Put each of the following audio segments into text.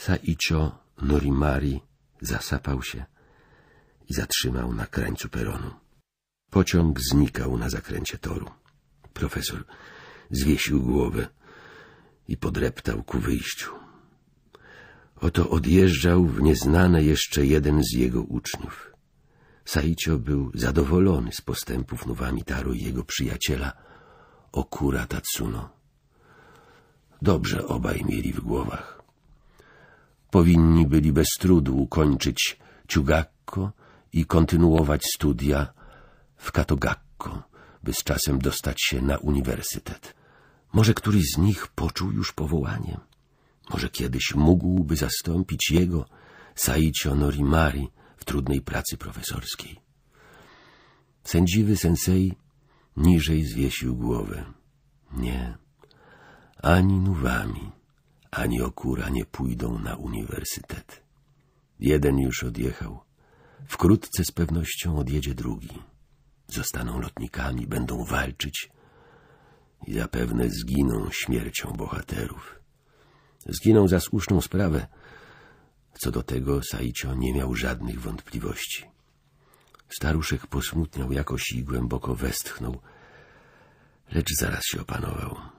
Saicho Norimari zasapał się i zatrzymał na krańcu peronu. Pociąg znikał na zakręcie toru. Profesor zwiesił głowę i podreptał ku wyjściu. Oto odjeżdżał w nieznane jeszcze jeden z jego uczniów. Saicio był zadowolony z postępów Nuwami Taro i jego przyjaciela Okura Tatsuno. Dobrze obaj mieli w głowach. Powinni byli bez trudu ukończyć Ciugakko i kontynuować studia w Katogakko, by z czasem dostać się na uniwersytet. Może któryś z nich poczuł już powołanie. Może kiedyś mógłby zastąpić jego, Saicho Norimari, w trudnej pracy profesorskiej. Sędziwy sensei niżej zwiesił głowę. Nie, ani Nuwami, ani Okura nie pójdą na uniwersytet. Jeden już odjechał. Wkrótce z pewnością odjedzie drugi. Zostaną lotnikami, będą walczyć i zapewne zginą śmiercią bohaterów. Zginą za słuszną sprawę. Co do tego Saicio nie miał żadnych wątpliwości. Staruszek posmutniał jakoś i głęboko westchnął, lecz zaraz się opanował.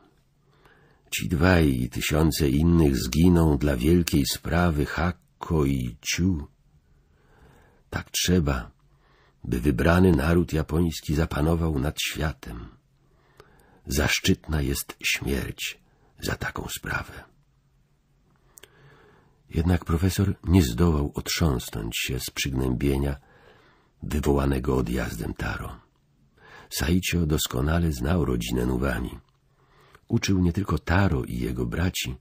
Ci dwaj i tysiące innych zginą dla wielkiej sprawy Hakko i Ciu. Tak trzeba, by wybrany naród japoński zapanował nad światem. Zaszczytna jest śmierć za taką sprawę. Jednak profesor nie zdołał otrząsnąć się z przygnębienia wywołanego odjazdem Taro. Saicio doskonale znał rodzinę Nuwami. Uczył nie tylko Taro i jego braci,